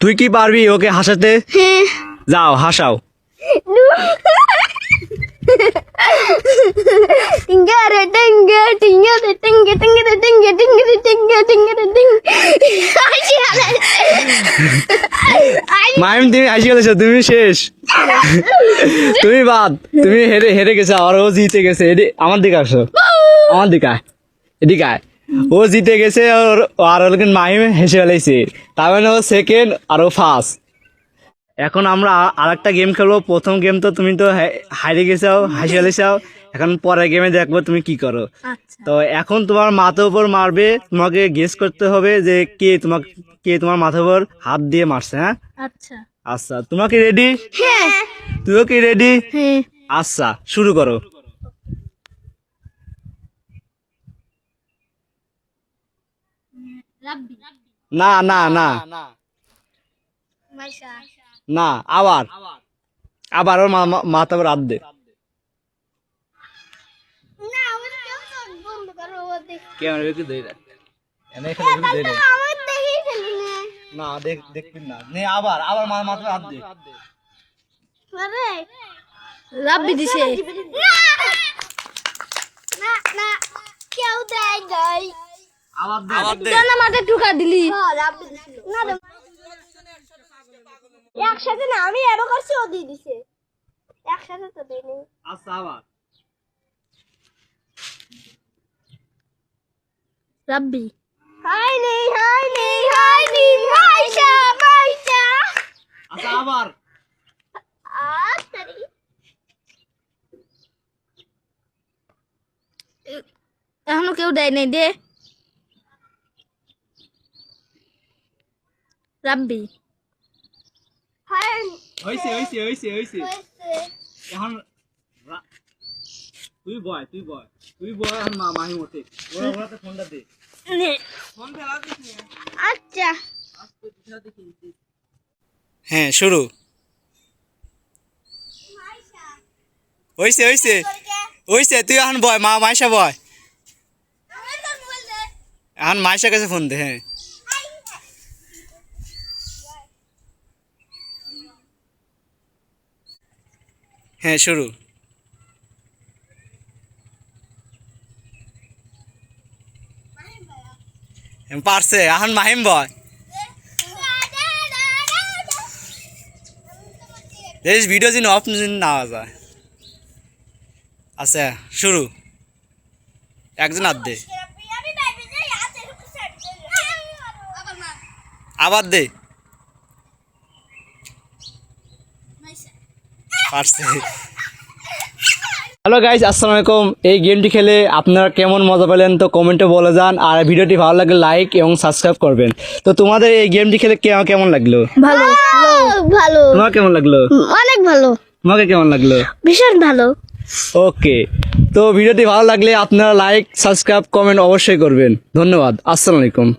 তুই কি পারবি ওকে হাসাতে? হ্যাঁ। যাও হাসাও। মাইম তুমি হাসি তুমি শেষ। তুমি বাদ তুমি হেরে হেরে গেছো আর ও জিতে গেছে। আমার দিকে আসো। আমার দিকে। এদিকে। ও জিতে গেছে আর আর ওর মাহিম হেসে ফেলাইছে। তার মানে ও সেকেন্ড আর ও ফার্স্ট এখন আমরা আর একটা গেম খেলব। প্রথম গেম তো তুমি তো হে- হারিয়ে গেছাও হাসি ফেলেছাও। এখন পরের গেমে দেখব তুমি কি করো। আচ্ছা। তো এখন তোমার মাথার উপর মারবে। তোমাকে গেস করতে হবে যে কে তোমাকে কে তোমার মাথার উপর হাত দিয়ে মারছে হ্যাঁ? আচ্ছা। আচ্ছা তোমাকে রেডি হ্যাঁ। তুইও কি রেডি হ্যাঁ। আচ্ছা শুরু করো। না না না না। আবার। আবার। ওর মা- মা- মাথার দে না দেখ ফেলি না। না দেখ দেখবি না। নে আবার আবার মা মাথার হাত দে আরে। রাব্বি দিছে। না না কেউ দেয় মাঠে দিলি। একসাথে না আমি এরো করছি ও দিয়ে দিছে। একসাথে তো দেয়নি। আচ্ছা আবার। রাব্বি। হাই নেই হাই নেই হাই নেই মাইশা মাইশা আচ্ছা আবার। এখনও কেউ দেয় নাই দে। রাব্বি হাই হইছে হইছে হইছে হইছে এখন তুই বয় তুই বয় তুই বয় এখন মা মাহি মতে। ওরা ওরাতে ফোনটা দে। ফোন ফেলা দিস আচ্ছা। হ্যাঁ শুরু। হইছে হইছে হইছে তুই এখন বয় মা মাইশা বয়। এখন মাইশা কাছে ফোন দে হ্যাঁ। হ্যাঁ শুরু। পারছে এখন মাহিম বয়। এই ভিডিও যিনি অফ যিনি না যায়। আচ্ছা শুরু। একজন হাত দে। আবার দে। পারছে। হ্যালো গাইজ আসসালামু আলাইকুম। এই গেমটি খেলে আপনারা কেমন মজা পেলেন তো কমেন্টে বলে যান আর ভিডিওটি ভালো লাগলে লাইক এবং সাবস্ক্রাইব করবেন। তো তোমাদের এই গেমটি খেলে কে- কেমন লাগল? ভালো ভালো। তোমার কেমন লাগল? অনেক ভালো। তোমাকে কেমন লাগল? ভীষণ ভালো। ওকে তো ভিডিওটি ভালো লাগলে আপনারা লাইক সাবস্ক্রাইব কমেন্ট অবশ্যই করবেন। ধন্যবাদ। আসসালামু আলাইকুম।